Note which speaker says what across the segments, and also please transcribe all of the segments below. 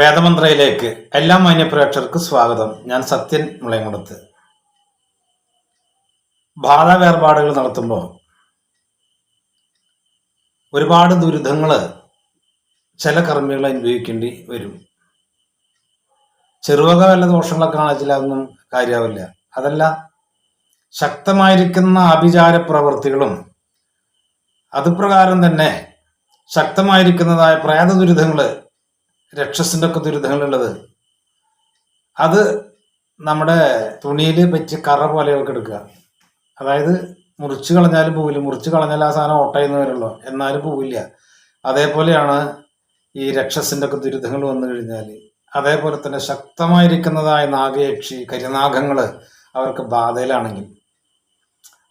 Speaker 1: വേദമന്ത്രയിലേക്ക് എല്ലാ മാന്യപ്രേക്ഷകർക്ക് സ്വാഗതം. ഞാൻ സത്യൻ മുളയങ്കുളത്ത് ബാധ വേർപാടുകൾ നടത്തുമ്പോൾ ഒരുപാട് ദുരിതങ്ങൾ ചില കർമ്മികൾ അനുഭവിക്കേണ്ടി വരും. ചെറുവക വല്ല ദോഷങ്ങളൊക്കെ കാണിച്ചാൽ അതൊന്നും കാര്യമാവില്ല അതല്ല ശക്തമായിരിക്കുന്ന ആഭിചാര പ്രവൃത്തികളും അതുപ്രകാരം തന്നെ ശക്തമായിരിക്കുന്നതായ പ്രേത ദുരിതങ്ങൾ രക്ഷസിന്റെ ഒക്കെ ദുരിതങ്ങളുള്ളത് അത് നമ്മുടെ തുണിയിൽ വെച്ച് കറ പോലെയൊക്കെ എടുക്കുക. അതായത് മുറിച്ച് കളഞ്ഞാലും പോവില്ല. മുറിച്ച് കളഞ്ഞാൽ ആ സാധനം ഓട്ടയെന്ന് എന്നാലും പോവില്ല. അതേപോലെയാണ് ഈ രക്ഷസിന്റെ ഒക്കെ ദുരിതങ്ങൾ വന്നു കഴിഞ്ഞാൽ അതേപോലെ തന്നെ ശക്തമായിരിക്കുന്നതായ നാഗയക്ഷി കരിനാഗങ്ങൾ അവർക്ക് ബാധയിലാണെങ്കിൽ.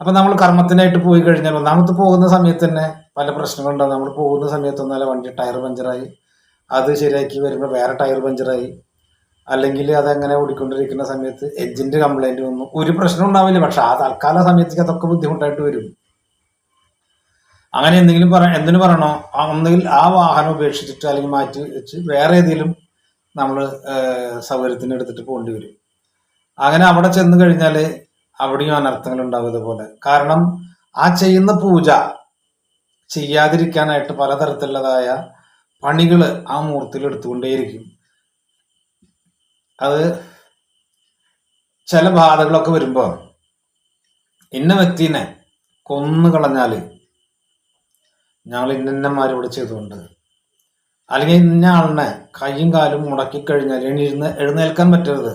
Speaker 1: അപ്പൊ നമ്മൾ കർമ്മത്തിനായിട്ട് പോയി കഴിഞ്ഞാൽ ഒന്നാമത് പോകുന്ന സമയത്ത് തന്നെ പല പ്രശ്നങ്ങളുണ്ടാകും നമ്മൾ പോകുന്ന സമയത്ത് ഒന്നാലും വണ്ടി ടയർ പഞ്ചറായി അത് ശരിയാക്കി വരുമ്പോൾ വേറെ ടയർ പഞ്ചറായി. അല്ലെങ്കിൽ അതങ്ങനെ ഓടിക്കൊണ്ടിരിക്കുന്ന സമയത്ത് എഞ്ചിന്റെ കംപ്ലൈന്റ് വന്നു. ഒരു പ്രശ്നം ഉണ്ടാവില്ല. പക്ഷെ ആ തൽക്കാല സമയത്തേക്ക് അതൊക്കെ ബുദ്ധിമുട്ടായിട്ട് വരും. അങ്ങനെ എന്തെങ്കിലും പറ എന്തിനു പറയണോ? ഒന്നുകിൽ ആ വാഹനം ഉപേക്ഷിച്ചിട്ട് അല്ലെങ്കിൽ മാറ്റി വെച്ച് വേറെ ഏതെങ്കിലും നമ്മൾ സൗകര്യത്തിന് എടുത്തിട്ട് പോകേണ്ടി വരും. അങ്ങനെ അവിടെ ചെന്ന് കഴിഞ്ഞാൽ അവിടെയും അനർത്ഥങ്ങൾ ഉണ്ടാവും ഇതുപോലെ. കാരണം ആ ചെയ്യുന്ന പൂജ ചെയ്യാതിരിക്കാനായിട്ട് പലതരത്തിലുള്ളതായ പണികൾ ആ മുഹൂർത്തത്തിൽ എടുത്തുകൊണ്ടേയിരിക്കും. അത് ചില ബാധകളൊക്കെ വരുമ്പോൾ ഇന്ന വ്യക്തിനെ കൊന്നു കളഞ്ഞാൽ ഞങ്ങൾ ഇന്നമാർ ഇവിടെ ചെയ്തുകൊണ്ട് അല്ലെങ്കിൽ ഇന്ന ആളിനെ കൈയും കാലും മുടക്കി കഴിഞ്ഞാൽ എഴുന്ന എഴുന്നേൽക്കാൻ പറ്റരുത്.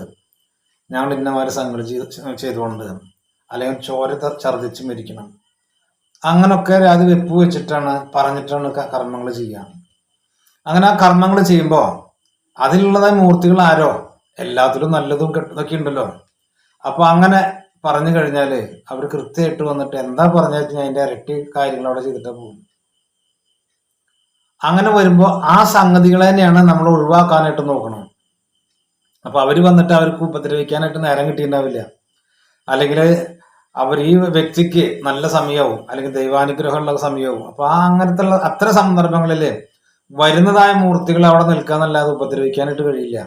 Speaker 1: ഞങ്ങൾ ഇന്നമാരെ സംഘടി ചെയ്ത് ചെയ്തുകൊണ്ട് അല്ലെങ്കിൽ ചോര ഛർദിച്ച് മരിക്കണം. അങ്ങനൊക്കെ അത് വെപ്പ് വെച്ചിട്ടാണ് പറഞ്ഞിട്ടാണ് കർമ്മങ്ങൾ ചെയ്യുക അങ്ങനെ ആ കർമ്മങ്ങൾ ചെയ്യുമ്പോൾ അതിലുള്ളതായ മൂർത്തികൾ ആരോ? എല്ലാത്തിലും നല്ലതും കെട്ടതൊക്കെ ഉണ്ടല്ലോ. അപ്പൊ അങ്ങനെ പറഞ്ഞു കഴിഞ്ഞാൽ അവർ കൃത്യമായിട്ട് വന്നിട്ട് എന്താ പറഞ്ഞാൽ അതിന്റെ ഇരട്ടി കാര്യങ്ങൾ അവിടെ ചെയ്തിട്ട് പോകും അങ്ങനെ വരുമ്പോൾ ആ സംഗതികളെ തന്നെയാണ് നമ്മൾ ഒഴിവാക്കാനായിട്ട് നോക്കണം. അപ്പൊ അവർ വന്നിട്ട് അവർക്ക് ഉപദ്രവിക്കാനായിട്ട് നേരം കിട്ടിയിട്ടുണ്ടാവില്ല. അല്ലെങ്കിൽ അവർ ഈ വ്യക്തിക്ക് നല്ല സമയവും. അല്ലെങ്കിൽ ദൈവാനുഗ്രഹമുള്ള സമയവും. അപ്പൊ ആ അങ്ങനത്തെ ഉള്ള സന്ദർഭങ്ങളിൽ വരുന്നതായ മൂർത്തികൾ അവിടെ നിൽക്കാന്നല്ലാതെ ഉപദ്രവിക്കാനായിട്ട് കഴിയില്ല.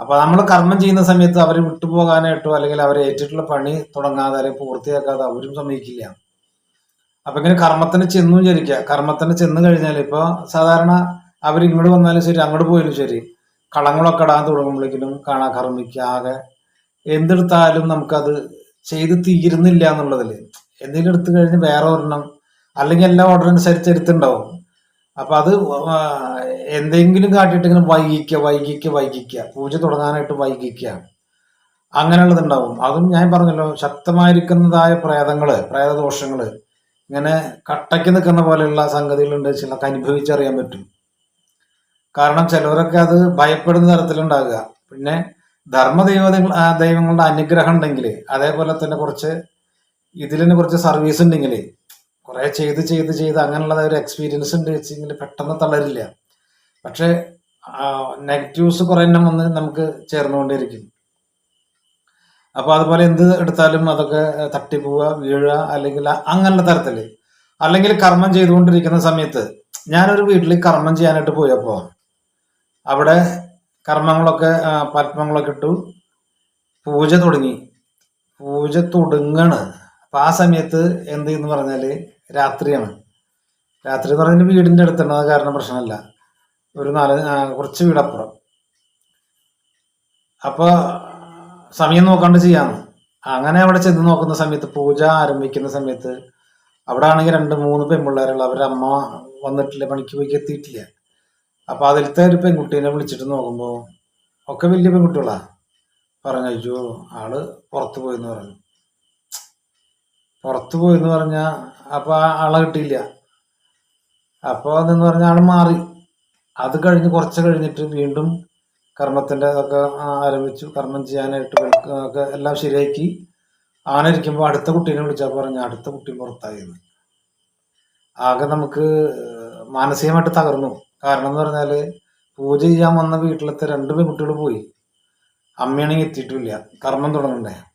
Speaker 1: അപ്പൊ നമ്മൾ കർമ്മം ചെയ്യുന്ന സമയത്ത് അവർ വിട്ടുപോകാനായിട്ടോ അല്ലെങ്കിൽ അവരെ ഏറ്റിട്ടുള്ള പണി തുടങ്ങാതെ അല്ലെങ്കിൽ പൂർത്തിയാക്കാതെ അവരും സമ്മതിക്കില്ല. അപ്പൊ ഇങ്ങനെ കർമ്മത്തിന് ചെന്നു വിചാരിക്കുക. കർമ്മത്തിന് ചെന്ന് കഴിഞ്ഞാൽ ഇപ്പൊ സാധാരണ അവർ ഇങ്ങോട്ട് വന്നാലും ശരി അങ്ങോട്ട് പോയാലും ശരി കളങ്ങളൊക്കെ ഇടാൻ തുടങ്ങുമ്പോഴേക്കിനും കാണാൻ കർമ്മിക്കുക. ആകെ എന്തെടുത്താലും നമുക്കത് ചെയ്ത് തീരുന്നില്ല എന്നുള്ളതിൽ. എന്തെങ്കിലും എടുത്തു കഴിഞ്ഞ് വേറെ ഒരെണ്ണം അല്ലെങ്കിൽ എല്ലാ ഓർഡർ അനുസരിച്ച് എടുത്തുണ്ടാവും അപ്പൊ അത് എന്തെങ്കിലും കാട്ടിയിട്ട് ഇങ്ങനെ വൈകിക്കുക വൈകിക്കുക പൂജ തുടങ്ങാനായിട്ട് വൈകിക്കുക അങ്ങനെയുള്ളതുണ്ടാവും. അതും ഞാൻ പറഞ്ഞല്ലോ ശക്തമായിരിക്കുന്നതായ പ്രേതങ്ങൾ പ്രേതദോഷങ്ങൾ ഇങ്ങനെ കട്ടയ്ക്ക് നിൽക്കുന്ന പോലെയുള്ള സംഗതികളുണ്ട് ചിലർക്ക് അനുഭവിച്ചറിയാൻ പറ്റും. കാരണം ചിലവരൊക്കെ അത് ഭയപ്പെടുന്ന തരത്തിലുണ്ടാകുക. പിന്നെ ധർമ്മദൈവ ദൈവങ്ങളുടെ അനുഗ്രഹം ഉണ്ടെങ്കിൽ അതേപോലെ തന്നെ കുറച്ച് ഇതിലിന് കുറച്ച് സർവീസ് ഉണ്ടെങ്കിൽ കുറെ ചെയ്ത് ചെയ്ത് ചെയ്ത് അങ്ങനെയുള്ള ഒരു എക്സ്പീരിയൻസ് ഉണ്ട് വെച്ചെങ്കിൽ പെട്ടെന്ന് തളരില്ല. പക്ഷെ നെഗറ്റീവ്സ് കുറെ എണ്ണം വന്ന് നമുക്ക് ചേർന്നുകൊണ്ടിരിക്കും അപ്പൊ അതുപോലെ എന്ത് എടുത്താലും അതൊക്കെ തട്ടിപ്പോവുക വീഴുക അല്ലെങ്കിൽ അങ്ങനെയുള്ള തരത്തിൽ. അല്ലെങ്കിൽ കർമ്മം ചെയ്തുകൊണ്ടിരിക്കുന്ന സമയത്ത് ഞാനൊരു വീട്ടിൽ കർമ്മം ചെയ്യാനായിട്ട് പോയപ്പോ അവിടെ കർമ്മങ്ങളൊക്കെ പത്മങ്ങളൊക്കെ ഇട്ടു. പൂജ തുടങ്ങി. പൂജ തുടങ്ങാണ്. അപ്പൊ ആ സമയത്ത് എന്ത് എന്ന് പറഞ്ഞാൽ രാത്രിയാണ്. രാത്രി എന്ന് പറഞ്ഞാൽ വീടിന്റെ അടുത്താണ്. അത് കാരണം പ്രശ്നമല്ല. ഒരു നാല് കുറച്ച് വീടപ്പുറം. അപ്പോൾ സമയം നോക്കാണ്ട് ചെയ്യാമെന്ന് അങ്ങനെ അവിടെ ചെന്ന് നോക്കുന്ന സമയത്ത് പൂജ ആരംഭിക്കുന്ന സമയത്ത് അവിടെ ആണെങ്കിൽ രണ്ട് മൂന്ന് പെൺപിള്ളേരുള്ള അവരുടെ അമ്മ വന്നിട്ടില്ല പണിക്ക് പോയി എത്തിയിട്ടില്ല. അപ്പോൾ അതിലത്തെ ഒരു പെൺകുട്ടീനെ വിളിച്ചിട്ട് നോക്കുമ്പോൾ ഒക്കെ വലിയ പെൺകുട്ടികളാണ് പറഞ്ഞു അയ്യോ ആൾ പുറത്തു പോയെന്ന് പറഞ്ഞു. പുറത്തു പോയി എന്ന് പറഞ്ഞാൽ അപ്പൊ ആ ആളെ കിട്ടിയില്ല. അപ്പോൾ അതെന്ന് പറഞ്ഞാൽ ആൾ മാറി. അത് കഴിഞ്ഞ് കുറച്ച് കഴിഞ്ഞിട്ട് വീണ്ടും കർമ്മത്തിന്റെ ഒക്കെ ആരംഭിച്ചു. കർമ്മം ചെയ്യാനായിട്ട് ഒക്കെ എല്ലാം ശരിയാക്കി. ആന ഇരിക്കുമ്പോൾ അടുത്ത കുട്ടീനെ വിളിച്ചാൽ പറഞ്ഞു അടുത്ത കുട്ടി പുറത്തായി എന്ന്. ആകെ നമുക്ക് മാനസികമായിട്ട് തകർന്നു. കാരണം എന്ന് പറഞ്ഞാൽ പൂജ ചെയ്യാൻ വന്ന വീട്ടിലത്തെ രണ്ട് പെൺകുട്ടികൾ പോയി. അമ്മയാണെങ്കിൽ എത്തിയിട്ടില്ല. കർമ്മം തുടങ്ങണ്ടേ.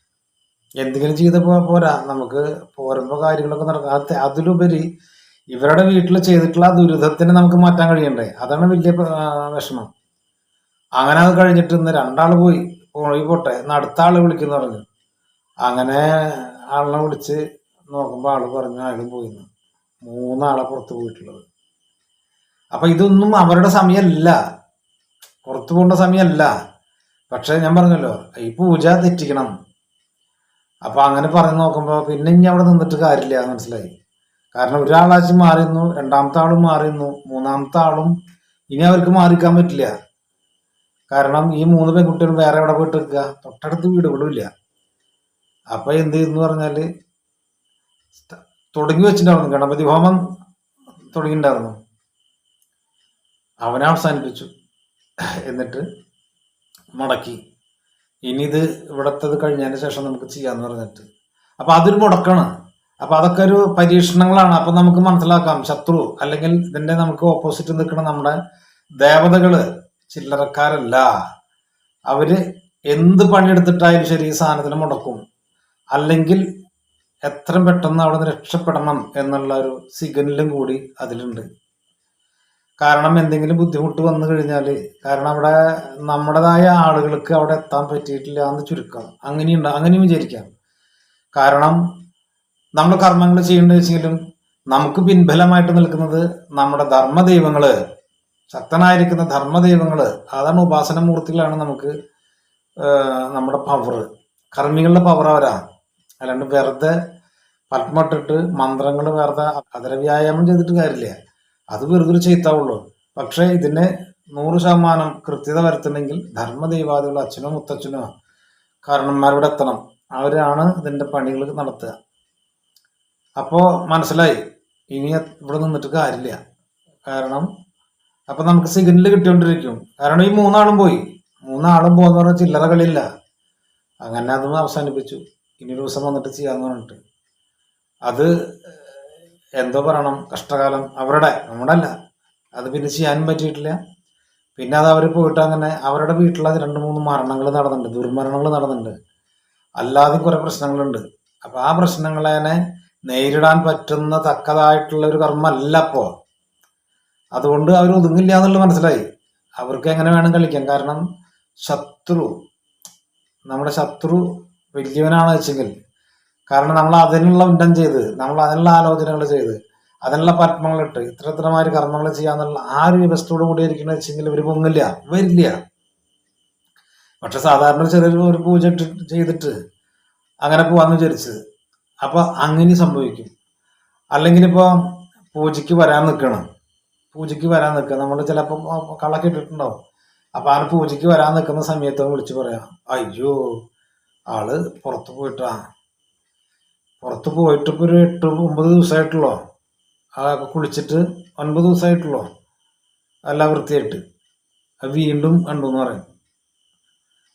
Speaker 1: എന്തെങ്കിലും ചെയ്തപ്പോ പോരാ. നമുക്ക് പോരുമ്പോ കാര്യങ്ങളൊക്കെ നടക്കാം. അത് അതിലുപരി ഇവരുടെ വീട്ടിൽ ചെയ്തിട്ടുള്ള ദുരിതത്തിന് നമുക്ക് മാറ്റാൻ കഴിയണ്ടേ? അതാണ് വലിയ വിഷമം. അങ്ങനെ അത് കഴിഞ്ഞിട്ട് ഇന്ന് രണ്ടാൾ പോയി. പോയി പോട്ടെ. ഇന്ന് അടുത്ത ആൾ വിളിക്കുന്നു പറഞ്ഞു. അങ്ങനെ ആളിനെ വിളിച്ച് നോക്കുമ്പോൾ ആൾ പറഞ്ഞു അയാളും പോയിന്ന് മൂന്നാളെ പുറത്ത് പോയിട്ടുള്ളത്. അപ്പൊ ഇതൊന്നും അവരുടെ സമയമല്ല പുറത്തു പോകേണ്ട സമയമല്ല പക്ഷെ ഞാൻ പറഞ്ഞല്ലോ ഈ പൂജ തെറ്റിക്കണം. അപ്പൊ അങ്ങനെ പറഞ്ഞു നോക്കുമ്പോ പിന്നെ ഇനി അവിടെ നിന്നിട്ട് കാര്യമില്ല എന്ന് മനസ്സിലായി. കാരണം ഒരാളാഴ്ച മാറിയുന്നു രണ്ടാമത്തെ ആളും മാറിയുന്നു മൂന്നാമത്തെ ആളും ഇനി അവർക്ക് മാറിക്കാൻ പറ്റില്ല. കാരണം ഈ മൂന്ന് പെൺകുട്ടികളും വേറെ എവിടെ പോയിട്ട് നിൽക്കുക തൊട്ടടുത്ത് വീടുകളും ഇല്ല. അപ്പൊ എന്ത് ചെയ്യുന്നു പറഞ്ഞാൽ തുടങ്ങി വെച്ചിട്ടുണ്ടായിരുന്നു. ഗണപതി ഹോമം തുടങ്ങിയിട്ടുണ്ടായിരുന്നു. അവനെ അവസാനിപ്പിച്ചു. എന്നിട്ട് മടക്കി. ഇനി ഇത് ഇവിടത്തത് കഴിഞ്ഞതിന് ശേഷം നമുക്ക് ചെയ്യാന്ന് പറഞ്ഞിട്ട്. അപ്പൊ അതൊരു മുടക്കാണ്. അപ്പൊ അതൊക്കെ ഒരു പരീക്ഷണങ്ങളാണ്. അപ്പൊ നമുക്ക് മനസ്സിലാക്കാം ശത്രു അല്ലെങ്കിൽ ഇതിന്റെ നമുക്ക് ഓപ്പോസിറ്റ് നിൽക്കുന്ന നമ്മുടെ ദേവതകൾ ചില്ലറക്കാരല്ല. അവർ എന്ത് പണിയെടുത്തിട്ടായാലും ശരി ഈ സാധനത്തിന് മുടക്കും. അല്ലെങ്കിൽ എത്രയും പെട്ടെന്ന് അവിടെ നിന്ന് രക്ഷപ്പെടണം എന്നുള്ള ഒരു സിഗ്നലും കൂടി അതിലുണ്ട്. കാരണം എന്തെങ്കിലും ബുദ്ധിമുട്ട് വന്നു കഴിഞ്ഞാൽ കാരണം അവിടെ നമ്മുടേതായ ആളുകൾക്ക് അവിടെ എത്താൻ പറ്റിയിട്ടില്ല എന്ന് ചുരുക്കം. അങ്ങനെയുണ്ട് അങ്ങനെയും വിചാരിക്കാം. കാരണം നമ്മൾ കർമ്മങ്ങൾ ചെയ്യേണ്ടത് വെച്ചെങ്കിലും നമുക്ക് പിൻബലമായിട്ട് നിൽക്കുന്നത് നമ്മുടെ ധർമ്മദൈവങ്ങൾ ശക്തനായിരിക്കുന്ന ധർമ്മദൈവങ്ങൾ അതാണ് ഉപാസന മൂർത്തികളാണ് നമുക്ക് നമ്മുടെ പവർ കർമ്മികളുടെ പവർ അവരാ. അല്ലാണ്ട് വെറുതെ പത്മട്ടിട്ട് മന്ത്രങ്ങൾ വെറുതെ അതര വ്യായാമം ചെയ്തിട്ട് കാര്യമില്ല. അത് വെറുതെ ചീത്താവുള്ളൂ പക്ഷേ ഇതിനെ നൂറ് ശതമാനം കൃത്യത വരുത്തണമെങ്കിൽ ധർമ്മദൈവാദികൾ അച്ഛനോ മുത്തച്ഛനോ കാരണന്മാരോട് എത്തണം. അവരാണ് ഇതിന്റെ പണികൾ നടത്തുക. അപ്പോൾ മനസ്സിലായി. ഇനി ഇവിടെ നിന്നിട്ട് കാര്യമില്ല. കാരണം അപ്പൊ നമുക്ക് സിഗ്നൽ കിട്ടിക്കൊണ്ടിരിക്കും. കാരണം ഈ മൂന്നാളും പോയി. മൂന്നാളും പോകുന്ന പറഞ്ഞാൽ ചില്ലറ കളിയില്ല. അങ്ങനെ അതും അവസാനിപ്പിച്ചു. ഇനി ഒരു ദിവസം വന്നിട്ട് ചെയ്യാന്ന് പറഞ്ഞിട്ട്. അത് എന്തോ പറയണം കഷ്ടകാലം അവരുടെ നമ്മുടെ അല്ല അത് പിന്നെ ചെയ്യാനും പറ്റിയിട്ടില്ല. പിന്നെ അത് അവർ പോയിട്ട് അങ്ങനെ അവരുടെ വീട്ടിൽ രണ്ട് മൂന്ന് മരണങ്ങൾ നടന്നിട്ടുണ്ട് ദുർമരണങ്ങൾ നടന്നിട്ടുണ്ട്. അല്ലാതെ കുറേ പ്രശ്നങ്ങളുണ്ട്. അപ്പൊ ആ പ്രശ്നങ്ങളെ നേരിടാൻ പറ്റുന്ന തക്കതായിട്ടുള്ള ഒരു കർമ്മല്ല അപ്പോ. അതുകൊണ്ട് അവർ ഒതുങ്ങില്ല എന്നുള്ളത് മനസ്സിലായി. അവർക്ക് എങ്ങനെ വേണം കളിക്കാൻ? കാരണം ശത്രു നമ്മുടെ ശത്രു വലിയവനാണ് വെച്ചെങ്കിൽ കാരണം നമ്മൾ അതിനുള്ള ഉന്നം ചെയ്ത് നമ്മൾ അതിനുള്ള ആലോചനകൾ ചെയ്ത് അതിനുള്ള പത്മങ്ങളിട്ട് ഇത്ര ഇത്രമാര് കർമ്മങ്ങൾ ചെയ്യാന്നുള്ള ആ ഒരു വ്യവസ്ഥയോട് കൂടി ഇരിക്കുന്ന വെച്ചെങ്കിൽ ഇവർ പൊങ്ങില്ല വരില്ല. പക്ഷെ സാധാരണ ചെറിയൊരു ഒരു പൂജ ചെയ്തിട്ട് അങ്ങനെ പോവാന്ന് വിചാരിച്ചത് അപ്പൊ അങ്ങനെ സംഭവിക്കും. അല്ലെങ്കിൽ ഇപ്പൊ പൂജയ്ക്ക് വരാൻ നിൽക്കണം. പൂജയ്ക്ക് വരാൻ നിൽക്കുക നമ്മൾ ചിലപ്പോൾ കളൊക്കെ ഇട്ടിട്ടുണ്ടാവും. അപ്പൊ ആ പൂജയ്ക്ക് വരാൻ നിൽക്കുന്ന സമയത്ത് വിളിച്ച് പറയാം അയ്യോ ആൾ പുറത്ത് പോയിട്ടാ. പുറത്ത് പോയിട്ട് ഇപ്പൊ ഒരു എട്ട് ഒമ്പത് ദിവസമായിട്ടുള്ളോ? ആ കുളിച്ചിട്ട് ഒൻപത് ദിവസമായിട്ടുള്ളോ? അല്ല വൃത്തിയായിട്ട്. അത് വീണ്ടും കണ്ടു എന്ന് പറയും.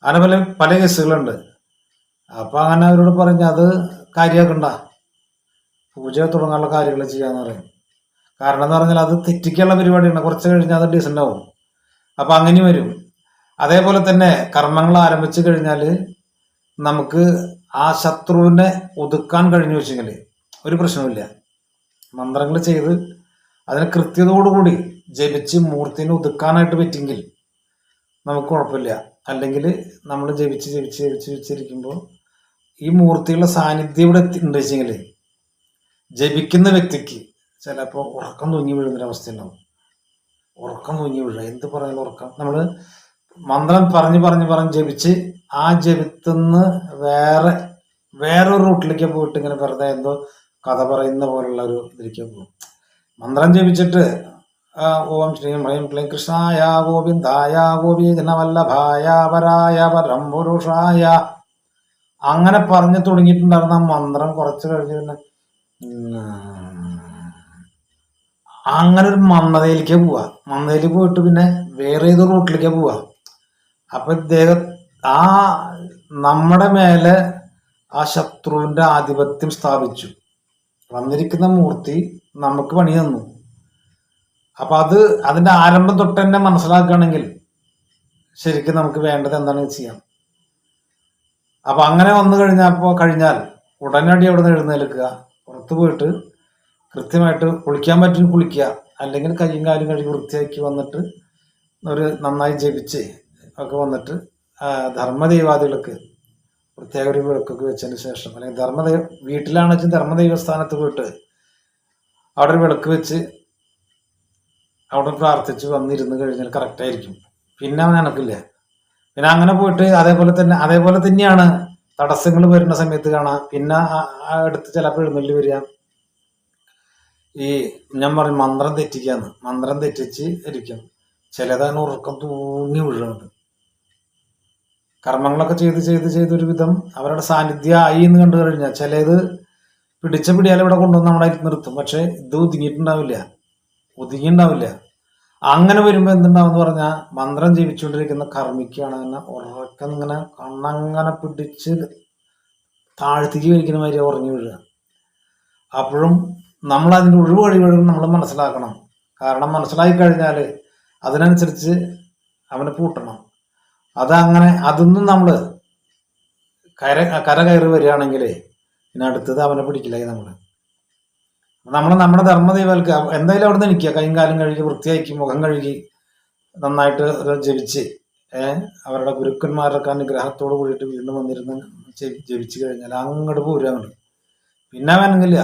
Speaker 1: അങ്ങനെ പല പല കേസുകളുണ്ട്. അപ്പം അങ്ങനെ അവരോട് പറഞ്ഞ അത് കാര്യമാക്കണ്ട. പൂജ തുടങ്ങാനുള്ള കാര്യങ്ങൾ ചെയ്യാന്ന് പറയും. കാരണം എന്ന് പറഞ്ഞാൽ അത് തെറ്റിക്കാനുള്ള പരിപാടിയാണ്. കുറച്ച് കഴിഞ്ഞാൽ അത് ഡീസന്റ് ആവും. അപ്പം അങ്ങനെ വരും. അതേപോലെ തന്നെ കർമ്മങ്ങൾ ആരംഭിച്ചു കഴിഞ്ഞാൽ നമുക്ക് ആ ശത്രുവിനെ ഒതുക്കാൻ കഴിഞ്ഞു വെച്ചെങ്കിൽ ഒരു പ്രശ്നവുമില്ല. മന്ത്രങ്ങൾ ചെയ്ത് അതിന് കൃത്യതയോടുകൂടി ജപിച്ച് മൂർത്തിനെ ഒതുക്കാനായിട്ട് പറ്റിയെങ്കിൽ നമുക്ക് കുഴപ്പമില്ല. അല്ലെങ്കിൽ നമ്മൾ ജപിച്ച് ജപിച്ച് ജപിച്ച് ജപിച്ചിരിക്കുമ്പോൾ ഈ മൂർത്തിയുള്ള സാന്നിധ്യം ഇവിടെ ഉണ്ട് വെച്ചെങ്കിൽ ജപിക്കുന്ന വ്യക്തിക്ക് ചിലപ്പോൾ ഉറക്കം തൂങ്ങി വീഴുന്നൊരവസ്ഥ ഉണ്ടാവും ഉറക്കം തൂങ്ങി വീഴുക എന്ത് പറഞ്ഞാലും ഉറക്കം. നമ്മൾ മന്ത്രം പറഞ്ഞ് പറഞ്ഞ് പറഞ്ഞ് ജപിച്ച് ആ ജപിത്തുനിന്ന് വേറെ വേറൊരു റൂട്ടിലേക്ക് പോയിട്ട് ഇങ്ങനെ വെറുതെ എന്തോ കഥ പറയുന്ന പോലുള്ള ഒരു ഇതിലേക്ക് പോകും. മന്ത്രം ജപിച്ചിട്ട് ഓം ശ്രീം ഹ്രീം ക്ലീം കൃഷ്ണായ ഗോവിന്ദായ ഗോപീജനവല്ലഭായ പരായ പരം പുരുഷായ അങ്ങനെ പറഞ്ഞു തുടങ്ങിയിട്ടുണ്ടായിരുന്ന ആ മന്ത്രം കുറച്ച് കഴിഞ്ഞ് പിന്നെ അങ്ങനെ ഒരു മന്ദതയിലേക്ക് പോവാ. മന്ദയിൽ പോയിട്ട് പിന്നെ വേറെ ഏത് റൂട്ടിലേക്ക് പോവാ. അപ്പൊ ആ നമ്മുടെ മേലെ ആ ശത്രുവിന്റെ ആധിപത്യം സ്ഥാപിച്ചു. വന്നിരിക്കുന്ന മൂർത്തി നമുക്ക് പണി തന്നു. അപ്പൊ അത് അതിന്റെ ആരംഭം തൊട്ട് തന്നെ മനസ്സിലാക്കുകയാണെങ്കിൽ ശരിക്കും നമുക്ക് വേണ്ടത് എന്താണെന്ന് ചെയ്യാം. അപ്പൊ അങ്ങനെ വന്നു കഴിഞ്ഞപ്പോ കഴിഞ്ഞാൽ ഉടനടി അവിടെ നിന്ന് എഴുന്നേൽക്കുക. പുറത്ത് പോയിട്ട് കൃത്യമായിട്ട് കുളിക്കാൻ പറ്റും കുളിക്കുക. അല്ലെങ്കിൽ കയ്യും കാലും കഴുകി വൃത്തിയാക്കി വന്നിട്ട് ഒരു നന്നായി ജപിച്ച് ഒക്കെ വന്നിട്ട് ധർമ്മദൈവാദികൾക്ക് പ്രത്യേക ഒരു വിളക്കൊക്കെ വെച്ചതിന് ശേഷം അല്ലെങ്കിൽ ധർമ്മദൈവ വീട്ടിലാണെന്ന് വെച്ചാൽ ധർമ്മദൈവസ്ഥാനത്ത് പോയിട്ട് അവിടെ ഒരു വിളക്ക് വെച്ച് അവിടെ പ്രാർത്ഥിച്ച് വന്നിരുന്ന് കഴിഞ്ഞാൽ കറക്റ്റ് ആയിരിക്കും. പിന്നെ അവൻ അനക്കില്ല. പിന്നെ അങ്ങനെ പോയിട്ട് അതേപോലെ തന്നെ അതേപോലെ തന്നെയാണ് തടസ്സങ്ങൾ വരുന്ന സമയത്ത് കാണാം. പിന്നെ അടുത്ത് ചിലപ്പോൾ എഴുന്നള്ളി വരിക. ഈ ഞാൻ പറയും മന്ത്രം തെറ്റിക്കാന്ന്. മന്ത്രം തെറ്റിച്ച് ഇരിക്കും. ചിലതാണ് ഉറക്കം തൂങ്ങി വീഴുന്നുണ്ട് കർമ്മങ്ങളൊക്കെ ചെയ്ത് ചെയ്ത് ചെയ്ത് ഒരു വിധം അവരുടെ സാന്നിധ്യം ആയി എന്ന് കണ്ടു കഴിഞ്ഞാൽ ചിലത് പിടിച്ച പിടിയാൽ ഇവിടെ കൊണ്ടുവന്ന് നമ്മളെ നിർത്തും. പക്ഷെ ഇത് ഒതുങ്ങിയിട്ടുണ്ടാവില്ല. ഒതുങ്ങിയിട്ടുണ്ടാവില്ല. അങ്ങനെ വരുമ്പോൾ എന്തുണ്ടാവും എന്ന് പറഞ്ഞാൽ മന്ത്രം ജീവിച്ചുകൊണ്ടിരിക്കുന്ന കർമ്മിക്കാണ് അങ്ങനെ ഉറക്കം ഇങ്ങനെ കണ്ണങ്ങനെ പിടിച്ച് താഴ്ത്തിക്ക് വലിക്കുന്ന മാതിരി ഉറങ്ങി വീഴുക. അപ്പോഴും നമ്മൾ അതിന്റെ ഒഴിവ് വഴി നമ്മൾ മനസ്സിലാക്കണം. കാരണം മനസ്സിലാക്കി കഴിഞ്ഞാൽ അതിനനുസരിച്ച് അവനെ പൂട്ടണം. അതങ്ങനെ അതൊന്നും നമ്മൾ കര കര കയറി വരികയാണെങ്കിൽ പിന്നെ അടുത്തത് അവനെ പിടിക്കില്ല നമ്മൾ നമ്മൾ നമ്മുടെ ധർമ്മദൈവൽക്ക് എന്തായാലും അവിടെ നിന്ന് നിൽക്കുക കൈയും കഴുകി വൃത്തിയാക്കി മുഖം കഴുകി നന്നായിട്ട് ജപിച്ച് അവരുടെ ഗുരുക്കന്മാരുടെ അനുഗ്രഹത്തോട് കൂടിയിട്ട് വീണ്ടും വന്നിരുന്ന് ജപിച്ചു കഴിഞ്ഞാൽ അങ്ങോട്ട് പോരുക അങ്ങോട്ട് പിന്നെ വേണമെങ്കില്ല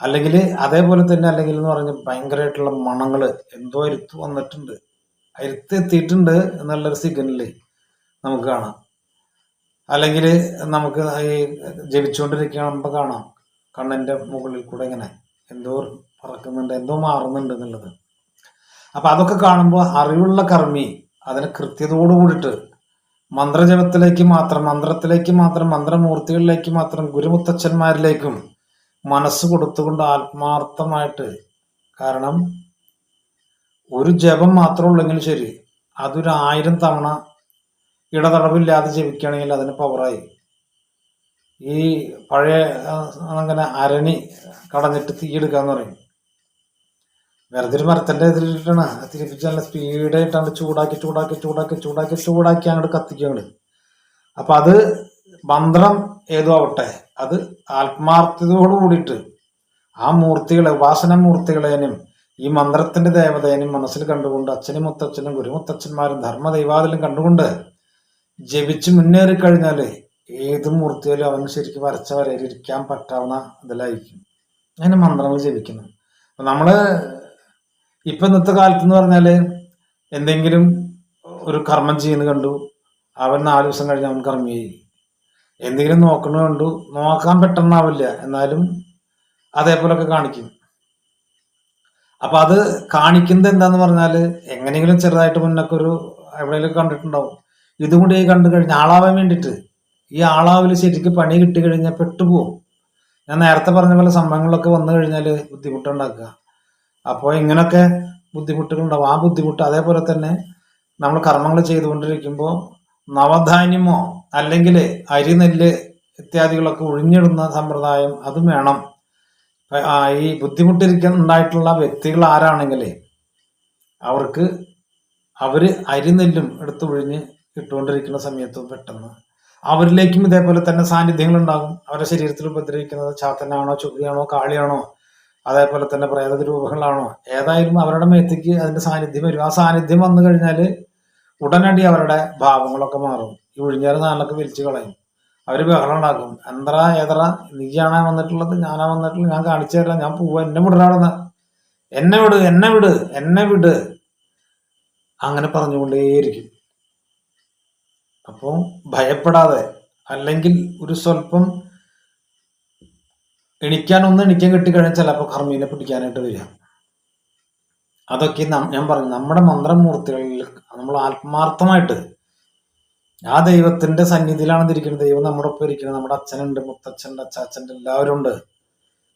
Speaker 1: അല്ലെങ്കിൽ അതേപോലെ തന്നെ അല്ലെങ്കിൽ എന്ന് പറഞ്ഞ് ഭയങ്കരമായിട്ടുള്ള മണങ്ങൾ എന്തോ അരുത്ത് വന്നിട്ടുണ്ട്. അരുത്ത് എത്തിയിട്ടുണ്ട് എന്നുള്ളൊരു സിഗ്നൽ നമുക്ക് കാണാം. അല്ലെങ്കിൽ നമുക്ക് ഈ ജപിച്ചുകൊണ്ടിരിക്കുമ്പോൾ കാണാം. കണ്ണിന്റെ മുകളിൽ കൂടെ ഇങ്ങനെ എന്തോ പറക്കുന്നുണ്ട് എന്തോ മാറുന്നുണ്ട് എന്നുള്ളത്. അപ്പം അതൊക്കെ കാണുമ്പോൾ അറിവുള്ള കർമ്മി അതിന് കൃത്യതയോട് കൂടിയിട്ട് മന്ത്രജപത്തിലേക്ക് മാത്രം മന്ത്രത്തിലേക്ക് മാത്രം മന്ത്രമൂർത്തികളിലേക്ക് മാത്രം ഗുരുമുത്തച്ഛന്മാരിലേക്കും മനസ്സ് കൊടുത്തുകൊണ്ട് ആത്മാർത്ഥമായിട്ട് കാരണം ഒരു ജപം മാത്രമേ ഉള്ളെങ്കിൽ ശരി. അതൊരു ആയിരം തവണ ഇടതടവില്ലാതെ ജപിക്കുകയാണെങ്കിൽ അതിന് പവറായി ഈ പഴയ അങ്ങനെ അരണി കടഞ്ഞിട്ട് തീയെടുക്കാന്ന് പറയും. വെറുതെ ഒരു മരത്തിന്റെ ഇതിലിട്ടാണ് തിരിപ്പിച്ച് നല്ല സ്പീഡായിട്ടാണ് ചൂടാക്കി ചൂടാക്കി ചൂടാക്കി ചൂടാക്കി ചൂടാക്കി അങ്ങോട്ട് കത്തിക്കുകയാണ് അപ്പം അത് മന്ത്രം ഏതോ ആവട്ടെ. അത് ആത്മാർത്ഥതയോട് കൂടിയിട്ട് ആ മൂർത്തികളെ ഉപാസന മൂർത്തികളേനും ഈ മന്ത്രത്തിന്റെ ദേവതേനും മനസ്സിൽ കണ്ടുകൊണ്ട് അച്ഛനും മുത്തച്ഛനും ഗുരുമുത്തച്ഛന്മാരും ധർമ്മദൈവാദിലും കണ്ടുകൊണ്ട് ജപിച്ച് മുന്നേറി കഴിഞ്ഞാൽ ഏത് മൂർത്തിയിലും അവന് ശരിക്കും വരച്ച വരയിൽ ഇരിക്കാൻ പറ്റാവുന്ന ഇതിലായിരിക്കും. അങ്ങനെ മന്ത്രങ്ങൾ ജപിക്കുന്നു. നമ്മൾ ഇപ്പൊ ഇന്നത്തെ കാലത്ത് എന്ന് പറഞ്ഞാൽ എന്തെങ്കിലും ഒരു കർമ്മം ചെയ്യുന്ന കണ്ടു അവൻ നാല് ദിവസം കഴിഞ്ഞ് അവൻ കർമ്മി എന്തെങ്കിലും നോക്കണ കണ്ടു നോക്കാൻ പെട്ടെന്നാവില്ല എന്നാലും അതേപോലൊക്കെ കാണിക്കും. അപ്പൊ അത് കാണിക്കുന്നത് എന്താന്ന് പറഞ്ഞാൽ എങ്ങനെയെങ്കിലും ചെറുതായിട്ട് മുന്നൊക്കെ ഒരു എവിടെയെങ്കിലും കണ്ടിട്ടുണ്ടാവും. ഇതും കൂടി കണ്ടു കഴിഞ്ഞ ആളാവാൻ വേണ്ടിയിട്ട് ഈ ആളാവിൽ ശരിക്കും പണി കിട്ടി കഴിഞ്ഞാൽ പെട്ടുപോകും ഞാൻ നേരത്തെ പറഞ്ഞ പോലെ സംഭവങ്ങളൊക്കെ വന്നു കഴിഞ്ഞാൽ ബുദ്ധിമുട്ടുണ്ടാക്കുക. അപ്പോൾ ഇങ്ങനൊക്കെ ബുദ്ധിമുട്ടുകളുണ്ടാവും. ആ ബുദ്ധിമുട്ട് അതേപോലെ തന്നെ നമ്മൾ കർമ്മങ്ങൾ ചെയ്തുകൊണ്ടിരിക്കുമ്പോൾ നവധാന്യമോ അല്ലെങ്കിൽ അരി നെല്ല് ഇത്യാദികളൊക്കെ ഒഴിഞ്ഞിടുന്ന സമ്പ്രദായം അതും വേണം. ഈ ബുദ്ധിമുട്ടിരിക്കുന്ന ഉണ്ടായിട്ടുള്ള വ്യക്തികൾ ആരാണെങ്കിലേ അവർക്ക് അവർ അരി നെല്ലും എടുത്ത് ഒഴിഞ്ഞ് ഇട്ടുകൊണ്ടിരിക്കുന്ന സമയത്ത് പെട്ടെന്ന് അവരിലേക്കും ഇതേപോലെ തന്നെ സാന്നിധ്യങ്ങൾ ഉണ്ടാകും അവരുടെ ശരീരത്തിൽ ഉപദ്രവിക്കുന്നത് ചാത്തനാണോ ചുള്ളിയാണോ കാളിയാണോ അതേപോലെ തന്നെ പ്രേത രൂപങ്ങളാണോ ഏതായാലും അവരുടെ മേത്തേക്ക് അതിന്റെ സാന്നിധ്യം വരും. ആ സാന്നിധ്യം വന്നു കഴിഞ്ഞാൽ ഉടനടി അവരുടെ ഭാവങ്ങളൊക്കെ മാറും. ഈ ഒഴിഞ്ഞാൽ നാളൊക്കെ വലിച്ചു കളയും. അവർ ബഹളമുണ്ടാക്കും. എന്തറാ ഏതറ നീയാണാ വന്നിട്ടുള്ളത്? ഞാനാ വന്നിട്ടുള്ളത്? ഞാൻ കാണിച്ചു തരാം. ഞാൻ പോവാ. എന്നെ വിടറാണെന്ന് എന്നെ വിട് എന്നെ വിട് എന്നെ വിട്. അങ്ങനെ പറഞ്ഞുകൊണ്ടേയിരിക്കും. അപ്പോൾ ഭയപ്പെടാതെ അല്ലെങ്കിൽ ഒരു സ്വല്പം എണിക്കാനൊന്ന് എണിക്കാൻ കിട്ടിക്കഴിഞ്ഞാൽ ചിലപ്പോൾ കർമ്മീനെ പിടിക്കാനായിട്ട് വരിക. അതൊക്കെ ഞാൻ പറഞ്ഞു. നമ്മുടെ മന്ത്രമൂർത്തികളിൽ നമ്മൾ ആത്മാർത്ഥമായിട്ട് ആ ദൈവത്തിന്റെ സന്നിധിയിലാണ് ഇരിക്കുന്നത്. ദൈവം നമ്മുടെ ഒപ്പം ഇരിക്കുന്നത്. നമ്മുടെ അച്ഛനുണ്ട് മുത്തച്ഛനുണ്ട് അച്ചാച്ചനുണ്ട് എല്ലാവരും ഉണ്ട്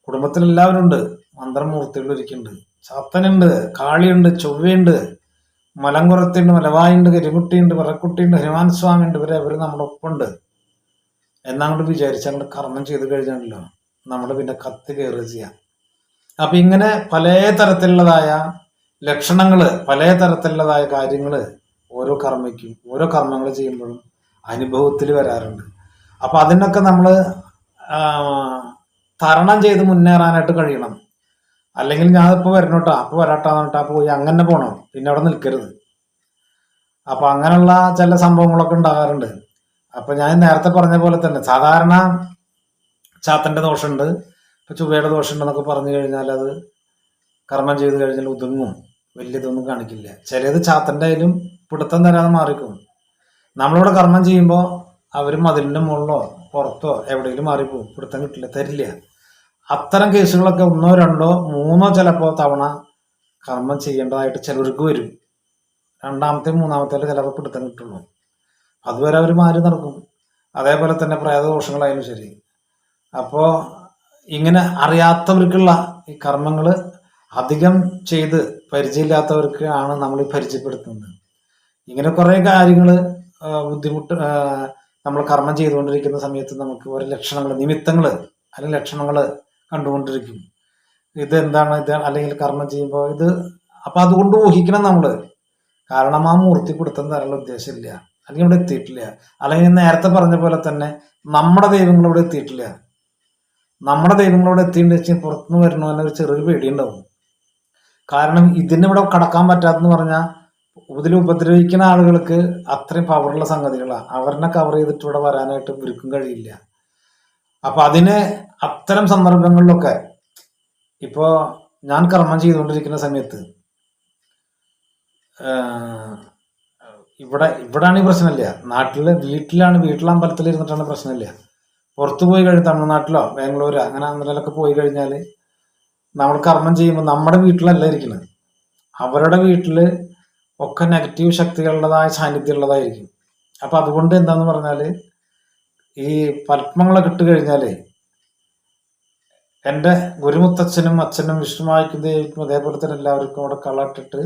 Speaker 1: കുടുംബത്തിൽ എല്ലാവരും ഉണ്ട് മന്ത്രമൂർത്തികൾ ഇരിക്കുന്നുണ്ട്. ചാത്തനുണ്ട് കാളിയുണ്ട് ചൊവ്വയുണ്ട് മലങ്കുറത്തിയുണ്ട് മലവായുണ്ട് കരികുട്ടിയുണ്ട് വിറക്കുട്ടിയുണ്ട് ഹനുമാൻ സ്വാമി ഉണ്ട് ഇവരെ അവർ നമ്മുടെ ഒപ്പമുണ്ട്. എന്നങ്ങോട്ട് വിചാരിച്ച് അങ്ങോട്ട് കർമ്മം ചെയ്ത് കഴിഞ്ഞാണല്ലോ നമ്മൾ പിന്നെ കത്ത് കയറുക ചെയ്യാം. അപ്പൊ ഇങ്ങനെ പല തരത്തിലുള്ളതായ ലക്ഷണങ്ങൾ പല തരത്തിലുള്ളതായ കാര്യങ്ങൾ ഓരോ കർമ്മയ്ക്കും ഓരോ കർമ്മങ്ങൾ ചെയ്യുമ്പോഴും അനുഭവത്തിൽ വരാറുണ്ട്. അപ്പൊ അതിനൊക്കെ നമ്മൾ തരണം ചെയ്ത് മുന്നേറാനായിട്ട് കഴിയണം. അല്ലെങ്കിൽ ഞാൻ ഇപ്പൊ വരണോട്ടാ അപ്പൊ വരാട്ടാ എന്നിട്ടാ പോയി അങ്ങനെ പോണം? പിന്നെ അവിടെ നിൽക്കരുത്. അപ്പൊ അങ്ങനെയുള്ള ചില സംഭവങ്ങളൊക്കെ ഉണ്ടാകാറുണ്ട്. അപ്പൊ ഞാൻ നേരത്തെ പറഞ്ഞ പോലെ തന്നെ സാധാരണ ചാത്തന്റെ ദോഷമുണ്ട്. ഇപ്പൊ ചുവയുടെ ദോഷമുണ്ടെന്നൊക്കെ പറഞ്ഞു കഴിഞ്ഞാൽ അത് കർമ്മം ചെയ്ത് കഴിഞ്ഞാൽ ഒതുങ്ങും. വലിയതൊന്നും കാണിക്കില്ല. ചിലത് ചാത്തന്റെ ആയാലും പിടുത്തം തരാതെ മാറിക്കും നമ്മളിവിടെ കർമ്മം ചെയ്യുമ്പോൾ അവർ മതിലിന്റെ മുകളിലോ പുറത്തോ എവിടെയെങ്കിലും മാറിപ്പോവും പിടുത്തം കിട്ടില്ല തരില്ല. അത്തരം കേസുകളൊക്കെ ഒന്നോ രണ്ടോ മൂന്നോ ചിലപ്പോൾ തവണ കർമ്മം ചെയ്യേണ്ടതായിട്ട് ചിലർക്ക് വരും. രണ്ടാമത്തെ മൂന്നാമത്തെ ചിലപ്പോൾ പിടുത്തം കിട്ടുള്ളൂ. അതുവരെ അവർ മാറി നടക്കും. അതേപോലെ തന്നെ പ്രേതദോഷങ്ങളായാലും ശരി. അപ്പോൾ ഇങ്ങനെ അറിയാത്തവർക്കുള്ള ഈ കർമ്മങ്ങൾ അധികം ചെയ്ത് പരിചയമില്ലാത്തവർക്ക് ആണ് നമ്മൾ പരിചയപ്പെടുത്തുന്നത്. ഇങ്ങനെ കുറേ കാര്യങ്ങൾ ബുദ്ധിമുട്ട് നമ്മൾ കർമ്മം ചെയ്തുകൊണ്ടിരിക്കുന്ന സമയത്ത് നമുക്ക് ഓരോ ലക്ഷണങ്ങൾ നിമിത്തങ്ങൾ അല്ലെങ്കിൽ ലക്ഷണങ്ങൾ കണ്ടുകൊണ്ടിരിക്കും. ഇത് എന്താണ്? ഇത് അല്ലെങ്കിൽ കർമ്മം ചെയ്യുമ്പോൾ ഇത് അപ്പൊ അതുകൊണ്ട് ഊഹിക്കണം നമ്മൾ. കാരണം ആ മൂർത്തി പിടുത്തം തരാനുള്ള ഉദ്ദേശമില്ല. അല്ലെങ്കിൽ ഇവിടെ എത്തിയിട്ടില്ല. അല്ലെങ്കിൽ നേരത്തെ പറഞ്ഞ പോലെ തന്നെ നമ്മുടെ ദൈവങ്ങൾ ഇവിടെ എത്തിയിട്ടില്ല. നമ്മുടെ ദൈവങ്ങളോട് എത്തിയിട്ട് പുറത്തുനിന്ന് വരണമെന്ന ഒരു ചെറിയൊരു പേടിയുണ്ടാവും. കാരണം ഇതിന് ഇവിടെ കടക്കാൻ പറ്റാത്തെന്ന് പറഞ്ഞാൽ ഇതിൽ ഉപദ്രവിക്കുന്ന ആളുകൾക്ക് അത്രയും പവറുള്ള സംഗതികളാണ് അവരെ കവർ ചെയ്തിട്ട് ഇവിടെ വരാനായിട്ട് ഇവർക്കും കഴിയില്ല. അപ്പൊ അതിന് അത്തരം സന്ദർഭങ്ങളിലൊക്കെ ഇപ്പോ ഞാൻ കർമ്മം ചെയ്തുകൊണ്ടിരിക്കുന്ന സമയത്ത് ഇവിടെ ഇവിടാണ് ഈ പ്രശ്നമില്ല. നാട്ടിൽ വീട്ടിലാണ് വീട്ടിലെ അമ്പലത്തിൽ ഇരുന്നിട്ടാണ് പ്രശ്നമില്ല. പുറത്തു പോയി കഴിഞ്ഞ് തമിഴ്നാട്ടിലോ ബാംഗ്ലൂരോ അങ്ങനെ അന്നേരമൊക്കെ പോയി കഴിഞ്ഞാൽ നമ്മൾ കർമ്മം ചെയ്യുമ്പോൾ നമ്മുടെ വീട്ടിലല്ല ഇരിക്കുന്നത്. അവരുടെ വീട്ടിൽ ഒക്കെ നെഗറ്റീവ് ശക്തികളുടേതായ സാന്നിധ്യമുള്ളതായിരിക്കും. അപ്പം അതുകൊണ്ട് എന്താന്ന് പറഞ്ഞാൽ ഈ പത്മങ്ങളൊക്കെ ഇട്ട് കഴിഞ്ഞാൽ എന്റെ ഗുരുമുത്തച്ഛനും അച്ഛനും വിഷ്ണുമായിക്കും ദേവിക്കും അതേപോലെ തന്നെ എല്ലാവർക്കും അവിടെ കളട്ടിട്ട്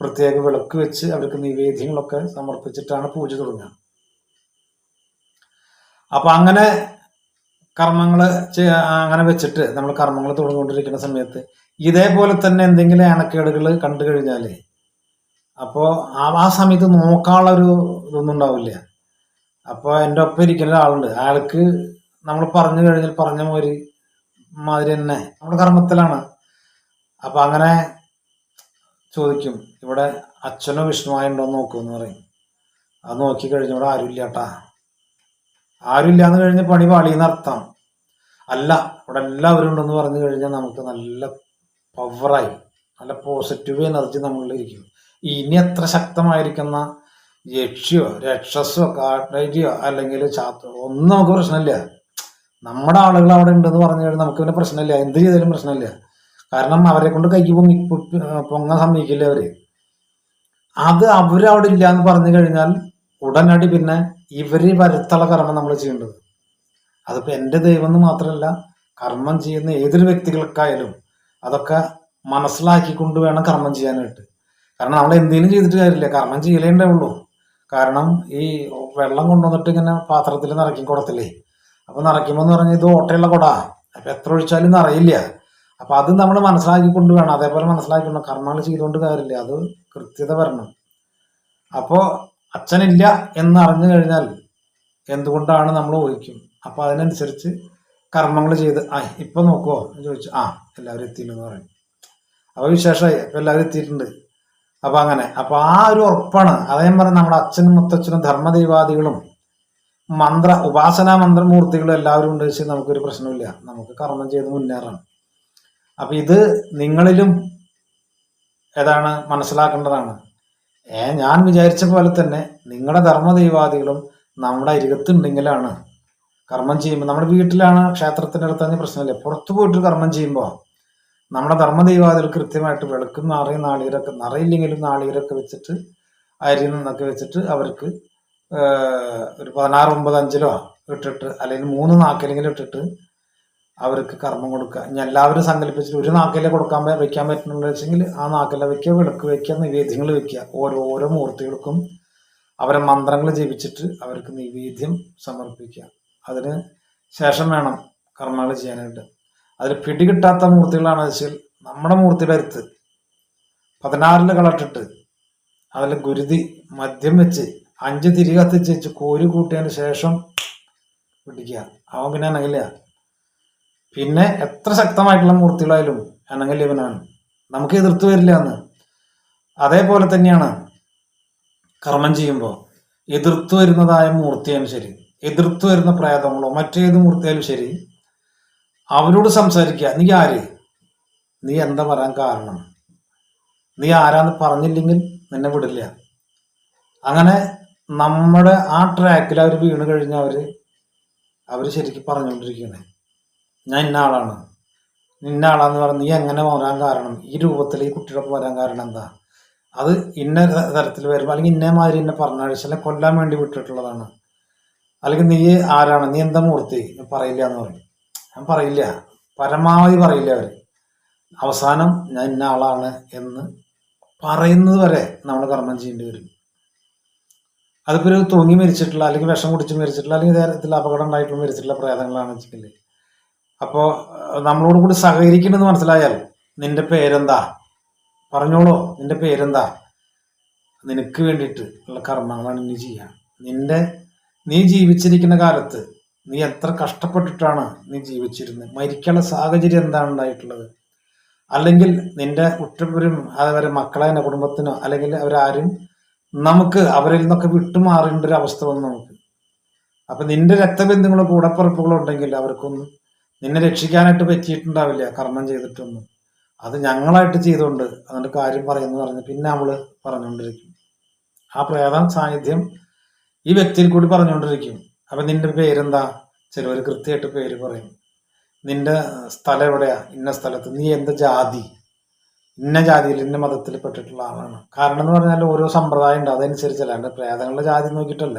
Speaker 1: പ്രത്യേക വിളക്ക് വെച്ച് അവർക്ക് നിവേദ്യങ്ങളൊക്കെ സമർപ്പിച്ചിട്ടാണ് പൂജ തുടങ്ങുക. അപ്പം അങ്ങനെ കർമ്മങ്ങൾ ചെയ്യ- അങ്ങനെ വെച്ചിട്ട് നമ്മൾ കർമ്മങ്ങൾ തുടർന്നുകൊണ്ടിരിക്കുന്ന സമയത്ത് ഇതേപോലെ തന്നെ എന്തെങ്കിലും അണക്കേടുകൾ കണ്ടു കഴിഞ്ഞാൽ അപ്പോ ആ ആ സമയത്ത് നോക്കാനുള്ള ഒരു ഇതൊന്നും ഉണ്ടാവില്ല. അപ്പോൾ എന്റെ ഒപ്പം ഇരിക്കുന്ന ഒരാളുണ്ട്. അയാൾക്ക് നമ്മൾ പറഞ്ഞു കഴിഞ്ഞാൽ പറഞ്ഞ മാതിരി മാതിരി തന്നെ നമ്മുടെ കർമ്മത്തിലാണ്. അപ്പൊ അങ്ങനെ ചോദിക്കും ഇവിടെ അച്ഛനോ വിഷ്ണുവായുണ്ടോ നോക്കുമെന്ന് പറയും. അത് നോക്കി കഴിഞ്ഞ ഇവിടെ ആരുമില്ല കേട്ടാ ഇല്ലാന്ന് കഴിഞ്ഞ പണി പാളിയെന്ന് അർത്ഥം. അല്ല ഇവിടെ എല്ലാവരും ഉണ്ടെന്ന് പറഞ്ഞു കഴിഞ്ഞാൽ നമുക്ക് നല്ല പവറായി നല്ല പോസിറ്റീവ് എനർജി നമ്മളിലിരിക്കും ഇനി എത്ര ശക്തമായിരിക്കുന്ന യക്ഷിയോ രക്ഷസോ കാട്ടയോ അല്ലെങ്കിൽ ചാത്തോ ഒന്നും നമുക്ക് പ്രശ്നമില്ല. നമ്മുടെ ആളുകൾ അവിടെ ഉണ്ടെന്ന് പറഞ്ഞു കഴിഞ്ഞാൽ നമുക്ക് പിന്നെ പ്രശ്നമില്ല. എന്ത് ചെയ്താലും പ്രശ്നമില്ല. കാരണം അവരെ കൊണ്ട് കൈക്ക് പൊങ്ങി പൊങ്ങാൻ സമ്മതിക്കില്ല അവർ. അത് അവരവിടെ ഇല്ല എന്ന് പറഞ്ഞു കഴിഞ്ഞാൽ ഉടനടി പിന്നെ ഇവർ വരുത്തുള്ള കർമ്മം നമ്മൾ ചെയ്യേണ്ടത്. അതിപ്പോ എന്റെ ദൈവം എന്ന് മാത്രമല്ല കർമ്മം ചെയ്യുന്ന ഏതൊരു വ്യക്തികൾക്കായാലും അതൊക്കെ മനസ്സിലാക്കിക്കൊണ്ട് വേണം കർമ്മം ചെയ്യാനായിട്ട്. കാരണം നമ്മൾ എന്തെങ്കിലും ചെയ്തിട്ട് കാര്യമില്ല കർമ്മം ചെയ്യലേണ്ടേ ഉള്ളൂ കാരണം ഈ വെള്ളം കൊണ്ടുവന്നിട്ട് ഇങ്ങനെ പാത്രത്തിൽ നിറയ്ക്കും കുടത്തില്ലേ അപ്പൊ നിറയ്ക്കുമ്പോൾ എന്ന് പറഞ്ഞാൽ ഇത് ഓട്ടയുള്ള കുട. അപ്പൊ എത്ര ഒഴിച്ചാലും നിറയില്ല. അപ്പൊ അത് നമ്മൾ മനസ്സിലാക്കിക്കൊണ്ട് വേണം. അതേപോലെ മനസ്സിലാക്കിക്കൊണ്ട് കർമ്മങ്ങൾ ചെയ്തുകൊണ്ട് കാര്യമില്ല. അത് കൃത്യത വരണം. അപ്പോ അച്ഛനില്ല എന്ന് അറിഞ്ഞു കഴിഞ്ഞാൽ എന്തുകൊണ്ടാണ് നമ്മൾ ഊഹിക്കും? അപ്പൊ അതിനനുസരിച്ച് കർമ്മങ്ങൾ ചെയ്ത് ആ ഇപ്പൊ നോക്കുവോ? എന്ന് ചോദിച്ചു ആ എല്ലാവരും എത്തിയില്ലെന്ന് പറയും അപ്പൊ വിശേഷമായി അപ്പൊ എല്ലാവരും എത്തിയിട്ടുണ്ട്. അപ്പൊ അങ്ങനെ അപ്പൊ ആ ഒരു ഉറപ്പാണ്. അതേ പറഞ്ഞ നമ്മുടെ അച്ഛനും മുത്തച്ഛനും ധർമ്മദൈവാദികളും മന്ത്ര ഉപാസനാ മന്ത്രമൂർത്തികളും എല്ലാവരും ഉണ്ട് വെച്ച് നമുക്കൊരു പ്രശ്നമില്ല നമുക്ക് കർമ്മം ചെയ്ത് മുന്നേറണം. അപ്പൊ ഇത് നിങ്ങളിലും ഏതാണ് മനസ്സിലാക്കേണ്ടതാണ്. ഏ ഞാൻ വിചാരിച്ച പോലെ തന്നെ നിങ്ങളുടെ ധർമ്മദൈവാദികളും നമ്മുടെ അരികത്തുണ്ടെങ്കിലാണ് കർമ്മം ചെയ്യുമ്പോൾ നമ്മുടെ വീട്ടിലാണ് ക്ഷേത്രത്തിന്റെ അടുത്ത് തന്നെ പ്രശ്നമില്ല. പുറത്തു പോയിട്ട് കർമ്മം ചെയ്യുമ്പോൾ നമ്മുടെ ധർമ്മദൈവാദികൾ കൃത്യമായിട്ട് വെളുക്കും നാറിയും നാളീരൊക്കെ നിറയില്ലെങ്കിലും നാളീരൊക്കെ വെച്ചിട്ട് അരി നിന്നൊക്കെ വെച്ചിട്ട് അവർക്ക് ഒരു പതിനാറ് ഒമ്പത് അഞ്ചിലോ ഇട്ടിട്ട് അല്ലെങ്കിൽ മൂന്ന് നാക്കിലെങ്കിലും ഇട്ടിട്ട് അവർക്ക് കർമ്മം കൊടുക്കുക. ഇനി എല്ലാവരും സങ്കല്പിച്ചിട്ട് ഒരു നാക്കിലെ കൊടുക്കാൻ വെക്കാൻ പറ്റുന്നുള്ളൂ വെച്ചെങ്കിൽ ആ നാക്കല്ല വെക്കുക വിളക്ക് വെക്കുക നിവേദ്യങ്ങൾ വെക്കുക ഓരോരോ മൂർത്തികൾക്കും അവരെ മന്ത്രങ്ങൾ ജപിച്ചിട്ട് അവർക്ക് നിവേദ്യം സമർപ്പിക്കുക. അതിന് ശേഷം വേണം കർമ്മങ്ങൾ ചെയ്യാനായിട്ട്. അതിൽ പിടികിട്ടാത്ത മൂർത്തികളാണ് വെച്ചാൽ നമ്മുടെ മൂർത്തിയുടെ അടുത്ത് പതിനാറിൽ കളട്ടിട്ട് അതിൽ ഗുരുതി മദ്യം വെച്ച് അഞ്ച് തിരി കത്തിച്ച് വെച്ച് കോരി കൂട്ടിയതിന് ശേഷം പിടിക്കുക. അവൻ പിന്നെ അനങ്ങില്ല പിന്നെ എത്ര ശക്തമായിട്ടുള്ള മൂർത്തികളായാലും അനങ്ങൽ ഇവനാണ്. നമുക്ക് എതിർത്ത് വരില്ല എന്ന്. അതേപോലെ തന്നെയാണ് കർമ്മം ചെയ്യുമ്പോൾ എതിർത്തു വരുന്നതായ മൂർത്തിയാലും ശരി എതിർത്തു വരുന്ന പ്രേതങ്ങളോ മറ്റേത് മൂർത്തിയാലും ശരി അവരോട് സംസാരിക്കുക നീ ആര്? നീ എന്താ പറയാൻ കാരണം? നീ ആരാന്ന് പറഞ്ഞില്ലെങ്കിൽ നിന്നെ വിടില്ല. അങ്ങനെ നമ്മുടെ ആ ട്രാക്കിൽ അവർ വീണ് കഴിഞ്ഞാൽ അവർ അവർ ശരിക്കും പറഞ്ഞുകൊണ്ടിരിക്കുകയാണ്. ഞാൻ ഇന്ന ആളാണ്. ഇന്ന ആളാന്ന് പറഞ്ഞ് നീ എങ്ങനെ വരാൻ കാരണം? ഈ രൂപത്തിൽ ഈ കുട്ടിയുടെ വരാൻ കാരണം എന്താ? അത് ഇന്ന തരത്തിൽ വരുമ്പോൾ അല്ലെങ്കിൽ ഇന്ന മാതിരി എന്നെ പറഞ്ഞാഴ്ച കൊല്ലാൻ വേണ്ടി വിട്ടിട്ടുള്ളതാണ്. അല്ലെങ്കിൽ നീ ആരാണ്? നീ എന്താ മൂർത്തി? പറയില്ല എന്ന് പറയും ഞാൻ പറയില്ല. പരമാവധി പറയില്ല അവർ അവസാനം ഞാൻ ഇന്ന ആളാണ് എന്ന് പറയുന്നത് വരെ നമ്മൾ കർമ്മം ചെയ്യേണ്ടി വരും. അതിപ്പോൾ തൂങ്ങി മരിച്ചിട്ടുള്ള അല്ലെങ്കിൽ വിഷം കുടിച്ച് മരിച്ചിട്ടുള്ള അല്ലെങ്കിൽ ഇതരത്തിൽ അപകടം ഉണ്ടായിട്ടുള്ള മരിച്ചിട്ടുള്ള പ്രേതങ്ങളാണ് വെച്ചെങ്കിൽ അപ്പോൾ നമ്മളോട് കൂടി സഹകരിക്കണമെന്ന് മനസ്സിലായാൽ നിന്റെ പേരെന്താ? പറഞ്ഞോളൂ നിന്റെ പേരെന്താ? നിനക്ക് വേണ്ടിയിട്ട് ഉള്ള കർമ്മങ്ങളാണ് നീ ചെയ്യുക നിന്റെ നീ ജീവിച്ചിരിക്കുന്ന കാലത്ത് നീ എത്ര കഷ്ടപ്പെട്ടിട്ടാണ് നീ ജീവിച്ചിരുന്നത്? മരിക്കാനുള്ള സാഹചര്യം എന്താണ് ഉണ്ടായിട്ടുള്ളത്? അല്ലെങ്കിൽ നിന്റെ ഉറ്റവരും അതുവരെ മക്കളെ കുടുംബത്തിനോ അല്ലെങ്കിൽ അവരാരും നമുക്ക് അവരിൽ നിന്നൊക്കെ വിട്ടുമാറേണ്ട ഒരു അവസ്ഥ വന്നു നമുക്ക്. അപ്പൊ നിന്റെ രക്തബന്ധങ്ങളോ കൂടപ്പുറപ്പുകളോ ഉണ്ടെങ്കിൽ അവർക്കൊന്നും നിന്നെ രക്ഷിക്കാനായിട്ട് പറ്റിയിട്ടുണ്ടാവില്ല. കർമ്മം ചെയ്തിട്ടൊന്നും. അത് ഞങ്ങളായിട്ട് ചെയ്തുകൊണ്ട് അതുകൊണ്ട് കാര്യം പറയുന്നു പറഞ്ഞ് പിന്നെ നമ്മൾ പറഞ്ഞുകൊണ്ടിരിക്കും ആ പ്രേതം സാന്നിധ്യം ഈ വ്യക്തിയിൽ കൂടി പറഞ്ഞുകൊണ്ടിരിക്കും അപ്പൊ നിന്റെ പേരെന്താ? ചിലവർ കൃത്യമായിട്ട് പേര് പറയും. നിന്റെ സ്ഥലം എവിടെയാ? ഇന്ന സ്ഥലത്ത്. നീ എന്ത് ജാതി? ഇന്ന ജാതിയിൽ ഇന്ന മതത്തിൽ പെട്ടിട്ടുള്ള ആളാണ്. കാരണം എന്ന് പറഞ്ഞാൽ ഓരോ സമ്പ്രദായം ഉണ്ട്. അതനുസരിച്ചല്ല. അല്ലാണ്ട് പ്രേതങ്ങളുടെ ജാതി നോക്കിയിട്ടല്ല.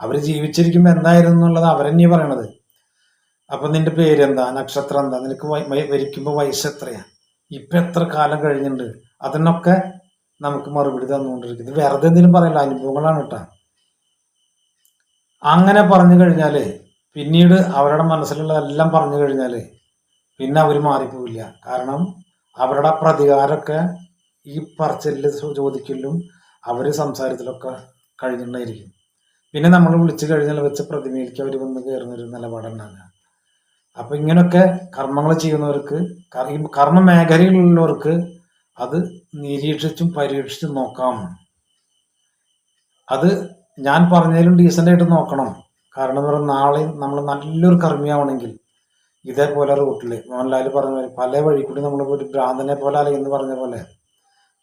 Speaker 1: അവർ ജീവിച്ചിരിക്കുമ്പോൾ എന്തായിരുന്നു എന്നുള്ളത് അവരെന്നെയാ പറയണത്. അപ്പൊ നിന്റെ പേരെന്താ? നക്ഷത്രം എന്താ നിനക്ക് വരിക്കുമ്പോ വയസ്സ് എത്രയാ? ഇപ്പൊ എത്ര കാലം കഴിഞ്ഞിട്ടുണ്ട് അതിനൊക്കെ നമുക്ക് മറുപടി തന്നുകൊണ്ടിരിക്കുന്നത് വെറുതെ എന്തെങ്കിലും പറയല്ല. അനുഭവങ്ങളാണ് കേട്ടാ. അങ്ങനെ പറഞ്ഞു കഴിഞ്ഞാൽ പിന്നീട് അവരുടെ മനസ്സിലുള്ളതെല്ലാം പറഞ്ഞു കഴിഞ്ഞാൽ പിന്നെ അവർ മാറിപ്പോവില്ല. കാരണം അവരുടെ പ്രതികാരമൊക്കെ ഈ പറച്ചിൽ ചോദിക്കലും അവർ സംസാരത്തിലൊക്കെ കഴിഞ്ഞിട്ടുണ്ടായിരിക്കും. പിന്നെ നമ്മൾ വിളിച്ചു കഴിഞ്ഞാൽ വെച്ച് പ്രതിമയിലേക്ക് അവർ വന്ന് കയറുന്നൊരു നിലപാടുണ്ടാകുക അപ്പൊ ഇങ്ങനൊക്കെ കർമ്മങ്ങൾ ചെയ്യുന്നവർക്ക് കർ- കർമ്മ മേഖലയിലുള്ളവർക്ക് അത് നിരീക്ഷിച്ചും പരീക്ഷിച്ചും നോക്കാം. അത് ഞാൻ പറഞ്ഞതിലും ഡീസന്റ് ആയിട്ട് നോക്കണം. കാരണം എന്ന് പറഞ്ഞാൽ നാളെ നമ്മൾ നല്ലൊരു കർമ്മിയാവണമെങ്കിൽ ഇതേപോലെ റൂട്ടിൽ മോഹൻലാൽ പറഞ്ഞ പോലെ പല വഴി കൂടി നമ്മൾ ഒരു ഭ്രാന്തനെ പോലെ അലയെന്ന് പറഞ്ഞ പോലെ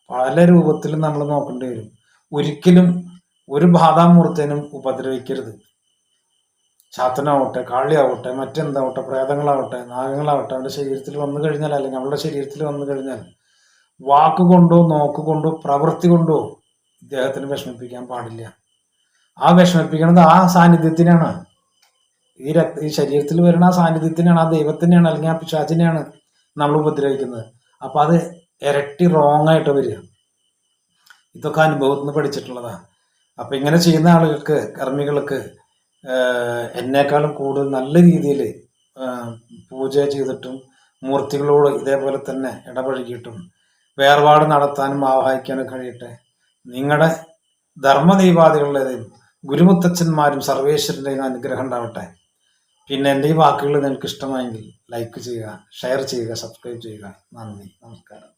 Speaker 1: പല രൂപത്തിലും നമ്മൾ നോക്കേണ്ടി വരും. ഒരിക്കലും ഒരു ബാധാമൂർത്തനും ഉപദ്രവിക്കരുത്. ശാത്തനാവട്ടെ കാളിയാവട്ടെ മറ്റെന്താവട്ടെ പ്രേതങ്ങളാവട്ടെ നാഗങ്ങളാവട്ടെ അവരുടെ ശരീരത്തിൽ വന്നു കഴിഞ്ഞാൽ അല്ലെങ്കിൽ അവളുടെ ശരീരത്തിൽ വന്നു കഴിഞ്ഞാൽ വാക്കുകൊണ്ടോ നോക്കുകൊണ്ടോ പ്രവൃത്തി കൊണ്ടോ ഇദ്ദേഹത്തിന് വിഷമിപ്പിക്കാൻ പാടില്ല. ആ വിഷമിപ്പിക്കുന്നത് ആ സാന്നിധ്യത്തിനാണ്. ഈ രക്ത ഈ ശരീരത്തിൽ വരുന്ന ആ സാന്നിധ്യത്തിനാണ് ആ ദൈവത്തിനെയാണ് അല്ലെങ്കിൽ ആ പിശാചിനെയാണ് നമ്മൾ ഉപദ്രവിക്കുന്നത്. അപ്പൊ അത് ഇരട്ടി റോങ് ആയിട്ട് വരിക. ഇതൊക്കെ അനുഭവത്തിൽ നിന്ന് പഠിച്ചിട്ടുള്ളതാണ്. അപ്പൊ ഇങ്ങനെ ചെയ്യുന്ന ആളുകൾക്ക് കർമ്മികൾക്ക് എന്നെക്കാളും കൂടുതൽ നല്ല രീതിയിൽ പൂജ ചെയ്തിട്ടും മൂർത്തികളോട് ഇതേപോലെ തന്നെ ഇടപഴകിയിട്ടും വേർപാട് നടത്താനും ആവാഹിക്കാനും കഴിയട്ടെ. നിങ്ങളുടെ ധർമ്മദൈവാദികളുടേതും ഗുരുമുത്തച്ഛന്മാരും സർവേശ്വരന്റെയും അനുഗ്രഹം ഉണ്ടാവട്ടെ. പിന്നെ എന്റെ ഈ വാക്കുകൾ നിങ്ങൾക്ക് ഇഷ്ടമായെങ്കിൽ ലൈക്ക് ചെയ്യുക ഷെയർ ചെയ്യുക സബ്സ്ക്രൈബ് ചെയ്യുക. നന്ദി നമസ്കാരം.